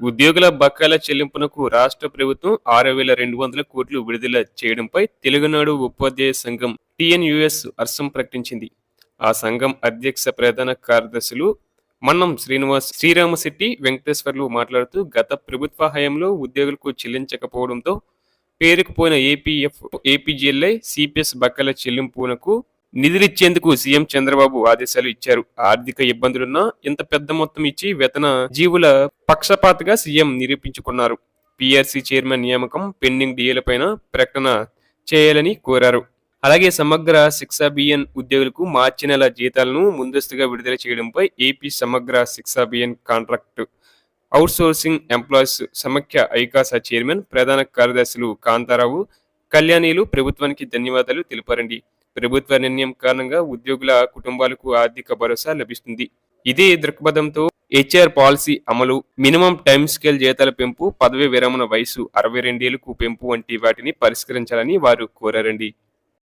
ఉద్యోగుల బకాయిల చెల్లింపునకు రాష్ట్ర ప్రభుత్వం ఆరు వేల రెండు వందల కోట్లు విడుదల చేయడంపై తెలుగునాడు ఉపాధ్యాయ సంఘం టిఎన్యుఎస్ హర్షం ప్రకటించింది. ఆ సంఘం అధ్యక్ష ప్రధాన కార్యదర్శులు మన్నం శ్రీనివాస్ శ్రీరామశెట్టి వెంకటేశ్వర్లు మాట్లాడుతూ గత ప్రభుత్వ హయాంలో ఉద్యోగులకు చెల్లించకపోవడంతో పేరుకుపోయిన ఏపీఎఫ్ ఏపీజీఎల్ఐ సిపిఎస్ బకాయిల చెల్లింపునకు నిధులిచ్చేందుకు సీఎం చంద్రబాబు ఆదేశాలు ఇచ్చారు. ఆర్థిక ఇబ్బందులున్నా ఇంత పెద్ద మొత్తం ఇచ్చి వేతన జీవుల పక్షపాతగా సీఎం నిరూపించుకున్నారు. పిఆర్సీ చైర్మన్ నియామకం పెండింగ్ డిఏలపైన ప్రకటన చేయాలని కోరారు. అలాగే సమగ్ర శిక్షా బిఎన్ ఉద్యోగులకు మార్చి నెల జీతాలను ముందస్తుగా విడుదల చేయడంపై ఏపీ సమగ్ర శిక్షా బిఎన్ కాంట్రాక్ట్ అవుట్సోర్సింగ్ ఎంప్లాయీస్ సమాఖ్య ఐకాసా చైర్మన్ ప్రధాన కార్యదర్శులు కాంతారావు కళ్యాణీలు ప్రభుత్వానికి ధన్యవాదాలు తెలిపారండి. ప్రభుత్వ నిర్ణయం కారణంగా ఉద్యోగుల కుటుంబాలకు ఆర్థిక భరోసా లభిస్తుంది. ఇదే దృక్పథంతో హెచ్ఆర్ పాలసీ అమలు మినిమం టైం స్కేల్ జీతాల పెంపు పదవి విరమణ వయసు అరవై రెండేళ్ళకు పెంపు వంటి వాటిని పరిష్కరించాలని వారు కోరారండి.